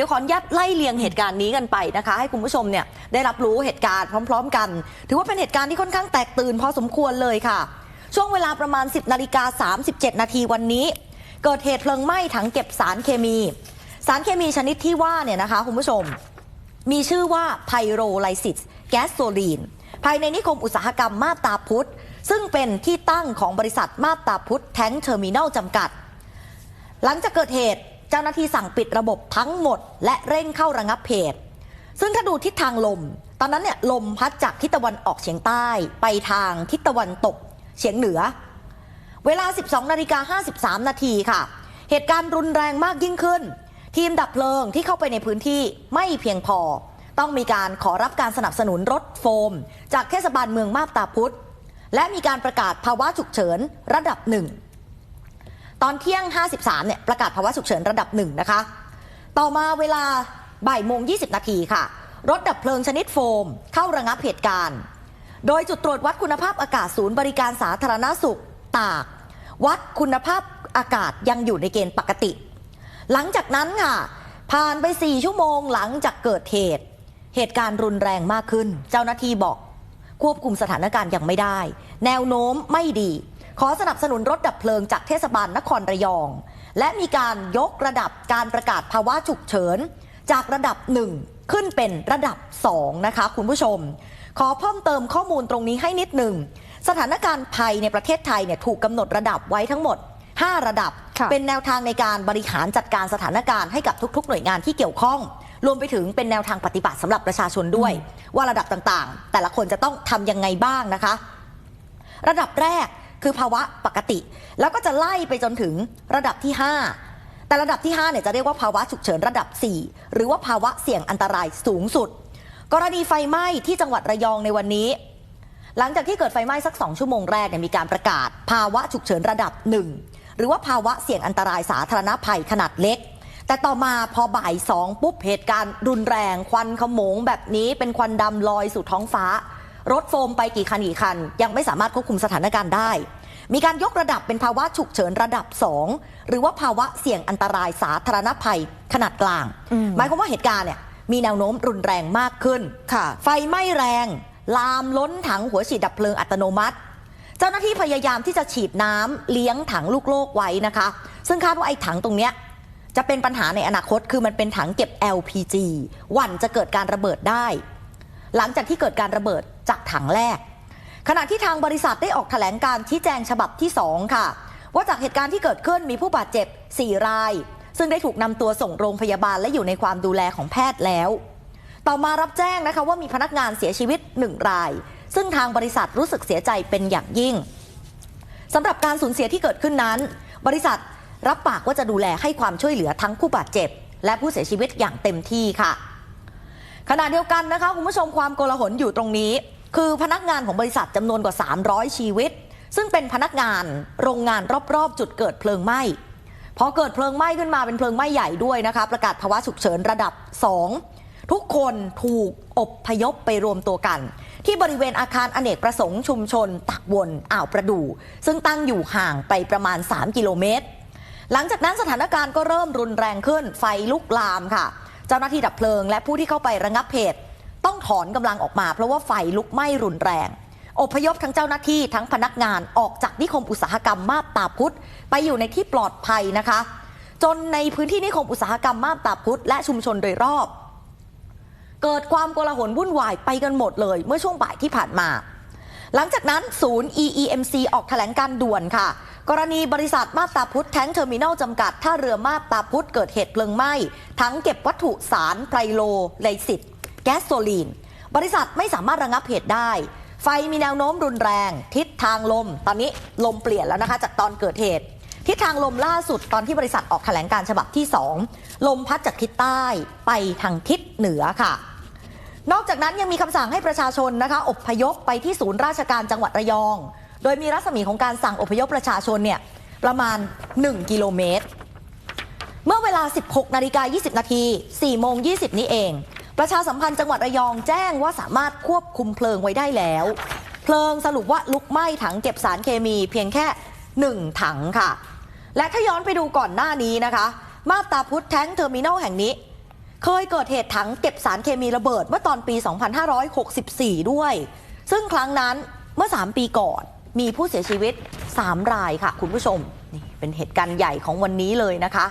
ดี๋ยวขออนุญาตไล่เลียงเหตุการณ์นี้กันไปนะคะ ให้คุณผู้ชมเนี่ยได้รับรู้เหตุการณ์พร้อม ๆ กัน ถือว่าเป็นเหตุการณ์ที่ค่อนข้างแตกตื่นพอสมควรเลยค่ะ ช่วงเวลาประมาณ 10นาฬิกา37 นาทีวันนี้ เกิดเหตุเพลิงไหม้ถังเก็บสารเคมี สารเคมีชนิดที่ว่าเนี่ยนะคะคุณผู้ชม มีชื่อว่าไพโรไลซิสแก๊สโซลีน ภายในนิคมอุตสาหกรรมมาตาพุธซึ่งเป็นที่ตั้งของบริษัทมาตาพุธแท้งเทอร์มินอลจำกัด หลังจากเกิดเหตุ เจ้าหน้าที่สั่งปิดระบบทั้งหมด และเร่งเข้าระงับเหตุซึ่งถ้าดูทิศทางลม ตอนนั้นเนี่ยลมพัดจากทิศตะวันออกเฉียงใต้ ไปทางทิศตะวันตกเฉียงเหนือ เวลา 12นาฬิกา53 นาทีค่ะ เหตุการณ์รุนแรงมากยิ่งขึ้น ทีมดับเพลิงที่เข้าไปในพื้นที่ไม่เพียงพอ ต้องมีการขอรับการสนับสนุนรถโฟม จากเทศบาลเมืองมาบตาพุธและมีการประกาศภาวะฉุกเฉินระดับหนึ่ง ตอนเที่ยง 53 เนี่ยประกาศภาวะฉุกเฉินระดับหนึ่งนะคะ ต่อมาเวลาบ่ายโมง 20 นาทีค่ะ รถดับเพลิงชนิดโฟม เข้าระงับเหตุการณ์ โดยจุดตรวจวัดคุณภาพอากาศศูนย์บริการสาธารณสุขตาก วัดคุณภาพอากาศยังอยู่ในเกณฑ์ปกติ หลังจากนั้นค่ะ ผ่านไป 4 ชั่วโมงหลังจากเกิดเหตุ เหตุการณ์รุนแรงมากขึ้น เจ้าหน้าที่บอก ควบคุมสถานการณ์ยังไม่ได้ แนวโน้มไม่ดี ขอสนับสนุนรถดับเพลิงจากเทศบาลนครระยอง และมีการยกระดับการประกาศภาวะฉุกเฉิน จากระดับ 1 ขึ้นเป็นระดับ 2 นะคะ คุณผู้ชม ขอเพิ่มเติมข้อมูลตรงนี้ให้นิดหนึ่งสถานการณ์ภัยในประเทศไทยเนี่ยถูกกำหนดระดับไว้ทั้งหมด 5 ระดับค่ะเป็นแนวทางในการบริหารจัดการสถานการณ์ให้กับทุก ๆ หน่วยงานที่เกี่ยวข้อง รวมไปถึงเป็นแนวทางปฏิบัติสำหรับประชาชนด้วย ว่าระดับต่างๆ แต่ละคนจะต้องทำยังไงบ้างนะคะ ระดับแรก คือภาวะปกติ แล้วก็จะไล่ไปจนถึงระดับที่ 5 แต่ระดับที่5เนี่ยจะเรียกว่าภาวะฉุกเฉินระดับ 4 หรือว่าภาวะเสี่ยงอันตรายสูงสุด กรณีไฟไหม้ที่จังหวัดระยองในวันนี้ หลังจากที่เกิดไฟไหม้สัก 2 ชั่วโมงแรกเนี่ยมีการประกาศ ภาวะฉุกเฉินระดับ 1 หรือว่าภาวะเสี่ยงอันตรายสาธารณภัยขนาดเล็กแต่ต่อมาพอบ่ายสองปุ๊บเหตุการณ์รุนแรงควันขโมงแบบนี้เป็นควันดำลอยสู่ท้องฟ้า รถโฟมไปกี่คันกี่คัน ยังไม่สามารถควบคุมสถานการณ์ได้ มีการยกระดับเป็นภาวะฉุกเฉินระดับ 2 หรือว่าภาวะเสี่ยงอันตรายสาธารณภัยขนาดกลางอืมหมายความว่าเหตุการณ์เนี่ยมีแนวโน้มรุนแรงมากขึ้นค่ะ ไฟไหม้แรง ลามล้นถังหัวฉีดดับเพลิงอัตโนมัติ เจ้าหน้าที่พยายามที่จะฉีดน้ำเลี้ยงถังลูกโลกไว้นะคะ ซึ่งคาดว่าไอ้ถังตรงเนี้ยจะเป็นปัญหาในอนาคตคือมันเป็นถังเก็บ LPG หวั่นจะเกิดการระเบิดได้ หลังจากที่เกิดการระเบิดจากถังแรก ขณะที่ทางบริษัทได้ออกแถลงการชี้แจงฉบับที่ 2 ค่ะ ว่าจากเหตุการณ์ที่เกิดขึ้นมีผู้บาดเจ็บ 4 ราย ซึ่งได้ถูกนำตัวส่งโรงพยาบาลและอยู่ในความดูแลของแพทย์แล้ว ต่อมารับแจ้งนะคะว่ามีพนักงานเสียชีวิต 1 ราย ซึ่งทางบริษัทรู้สึกเสียใจเป็นอย่างยิ่งสำหรับการสูญเสียที่เกิดขึ้นนั้น บริษัทรับปากว่าจะดูแลให้ความช่วยเหลือทั้งผู้บาดเจ็บ และผู้เสียชีวิตอย่างเต็มที่ค่ะ ขณะเดียวกันนะคะคุณผู้ชมความโกลาหลอยู่ตรงนี้ คือพนักงานของบริษัทจำนวนกว่า 300 ชีวิต ซึ่งเป็นพนักงานโรงงานรอบๆ จุดเกิดเพลิงไหม้พอเกิดเพลิงไหม้ขึ้นมาเป็นเพลิงไหม้ใหญ่ด้วยนะคะ ประกาศภาวะฉุกเฉินระดับ 2 ทุกคนถูกอบพยพไปรวมตัวกัน ที่บริเวณอาคารอเนกประสงค์ชุมชน ตักวนอ่าวประดู่ซึ่งตั้งอยู่ห่างไปประมาณ 3 กิโลเมตร หลังจากนั้นสถานการณ์ก็เริ่มรุนแรงขึ้นไฟลุกลามค่ะ เจ้าหน้าที่ดับเพลิง และผู้ที่เข้าไประงับเหตุต้องถอนกำลังออกมา เพราะว่าไฟลุกไหม้รุนแรง อพยพทั้งเจ้าหน้าที่ทั้งพนักงานออกจากนิคมอุตสาหกรรมมาบตาพุธไปอยู่ในที่ปลอดภัยนะคะ จนในพื้นที่นิคมอุตสาหกรรมมาบตาพุธและชุมชนโดยรอบ เกิดความโกลาหลวุ่นวายไปกันหมดเลย เมื่อช่วงบ่ายที่ผ่านมา หลังจากนั้นศูนย์ EEMC ออกแถลงการด่วนค่ะ กรณีบริษัทมาตาพุทธแท้งเทอร์มินอลจำกัดท่าเรือมาตาพุทธเกิดเหตุเพลิงไหม้ ทั้งเก็บวัตถุสารไพรโลไลซิตแก๊สโซลีน บริษัทไม่สามารถระงับเหตุได้ ไฟมีแนวโน้มรุนแรง ทิศทางลม ตอนนี้ลมเปลี่ยนแล้วนะคะ จากตอนเกิดเหตุ ทิศทางลมล่าสุดตอนที่บริษัทออกแถลงการฉบับที่ 2 ลมพัดจากทิศใต้ไปทางทิศเหนือค่ะ นอกจากนั้นยังมีคำสั่งให้ประชาชนนะคะอบพยพไปที่ศูนย์ราชการจังหวัดระยอง โดยมีรัศมีของการสั่งอพยพประชาชนเนี่ยประมาณ 1 กิโลเมตร เมื่อเวลา 16นาฬิกา20 นาที4โมง 20 นี้เอง ประชาสัมพันธ์จังหวัดระยองแจ้งว่าสามารถควบคุมเพลิงไว้ได้แล้ว เพลิงสรุปว่าลุกไหม้ถังเก็บสารเคมีเพียงแค่ 1 ถังค่ะ และถ้าย้อนไปดูก่อนหน้านี้นะคะ มาตาพุทธแท้งเทอร์มินอลแห่งนี้ เคยเกิดเหตุถังเก็บสารเคมีระเบิดเมื่อตอนปี 2564 ด้วย ซึ่งครั้งนั้นเมื่อ 3 ปีก่อน มีผู้เสียชีวิต 3 รายค่ะ คุณผู้ชม นี่เป็นเหตุการณ์ใหญ่ของวันนี้เลยนะคะ